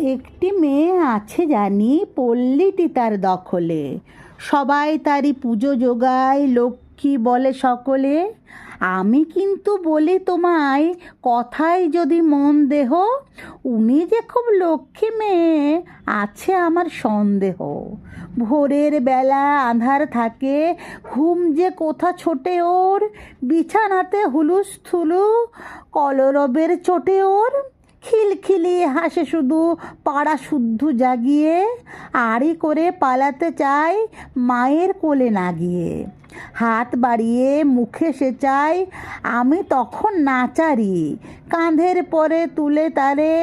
একটি মেয়ে আছে জানি, পল্লীটি তার দখলে। সবাই তারই পুজো যোগায়, লক্ষ্মী বলে সকলে। আমি কিন্তু বলি তোমায় কথায় যদি মন দেহ, উনি যে খুব লক্ষ্মী মেয়ে, আছে আমার সন্দেহ। ভোরের বেলা আঁধার থাকে, ঘুম যে কোথা ছোটে ওর, বিছানাতে হুলুস থুলু কলরবের চোটে ওর। খিলখিলিয়ে হাসে শুধু, পাড়া শুদ্ধ জাগিয়ে, আড়ি করে পালাতে চায় মায়ের কোলে না গিয়ে। হাত বাড়িয়ে মুখে সে চায়, আমি তখন নাচারি, কাঁধের পরে তুলে তারে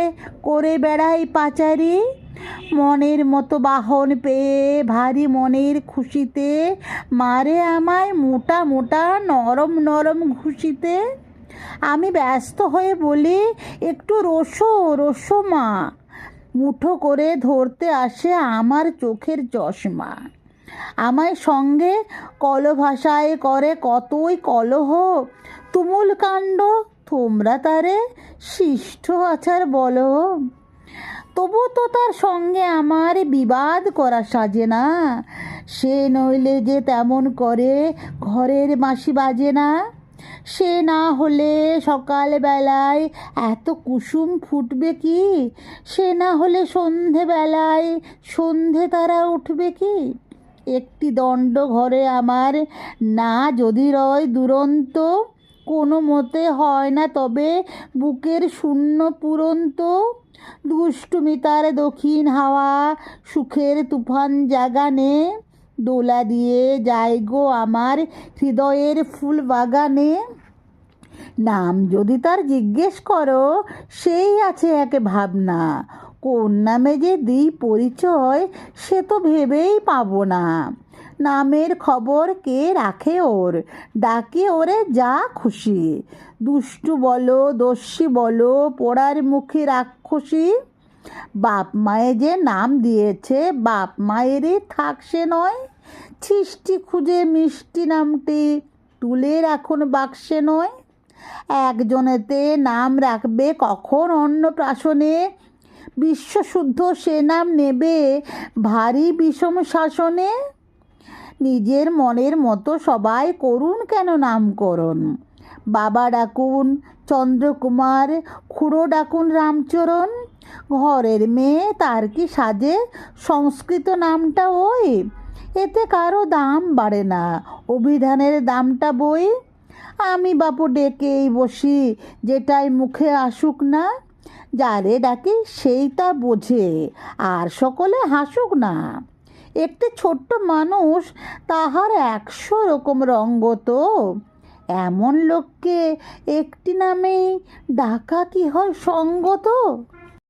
করে বেড়াই পাচারি। মনের মতো বাহন পেয়ে ভারী মনের খুশিতে, মারে আমায় মোটা মোটা নরম নরম ঘুষিতে। আমি ব্যস্ত হয়ে বলি, একটু রসো রসো মা। মুঠো করে ধরতে আসে আমার চোখের চশমা। আমায় সঙ্গে কল ভাষায় করে, কতই কলহ, তুমুল কাণ্ড, তোমরা তারে শিষ্ট আচার বলো। তবু তো তার সঙ্গে আমার বিবাদ করা সাজে না। সে নইলে যে তেমন করে ঘরের মাসি বাজে না। সে না হলে সকালবেলায় এত কুসুম ফুটবে কি? সে না হলে সন্ধেবেলায় সন্ধে তারা উঠবে কি? একটি দণ্ড ঘরে আমার না যদি রয় দুরন্ত, কোনো মতে হয় না তবে বুকের শূন্য পুরন্ত। দুষ্টুমিতার দক্ষিণ হাওয়া সুখের তুফান জাগানে দোলা দিয়ে যায় গো আমার হৃদয়ের ফুল বাগানে নাম যদি তার জিজ্ঞেস করো, সেই আছে এক ভাবনা। কোন নামে যে দিই পরিচয়, সে তো ভেবেই পাবো না। নামের খবর কে রাখে ওর? ডাকে ওরে যা খুশি। দুষ্টু বলো, দস্যি বলো, পড়ার মুখে রাক্ষসী। বাপ মায়ে যে নাম দিয়েছে, বাপ মায়েরই থাক সে নয়। ছিষ্টি খুঁজে মিষ্টি নামটি তুলে রাখুন বাক্সে নয়। একজনেতে নাম রাখবে কখন অন্য অন্নপ্রাশনে বিশ্বশুদ্ধ সে নাম নেবে ভারী বিষম শাসনে? নিজের মনের মতো সবাই করুন কেন নামকরণ? বাবা ডাকুন, চন্দ্রকুমার, খুড়ো ডাকুন রামচরণ? ঘরের মেয়ে তার কি সাজে? সংস্কৃত নামটা ওই? এতে কারও দাম বাড়ে না। অভিধানের দামটা বই? আমি বাপু ডেকেই বসি, যেটাই মুখে আসুক না। যারে ডাকি সেই তা বোঝে, আর সকলে হাসুক না। একটি ছোট্ট মানুষ, তাহার একশো রকম রঙ্গ তো। এমন লোককে একটি নামেই ডাকা কি হয় সঙ্গত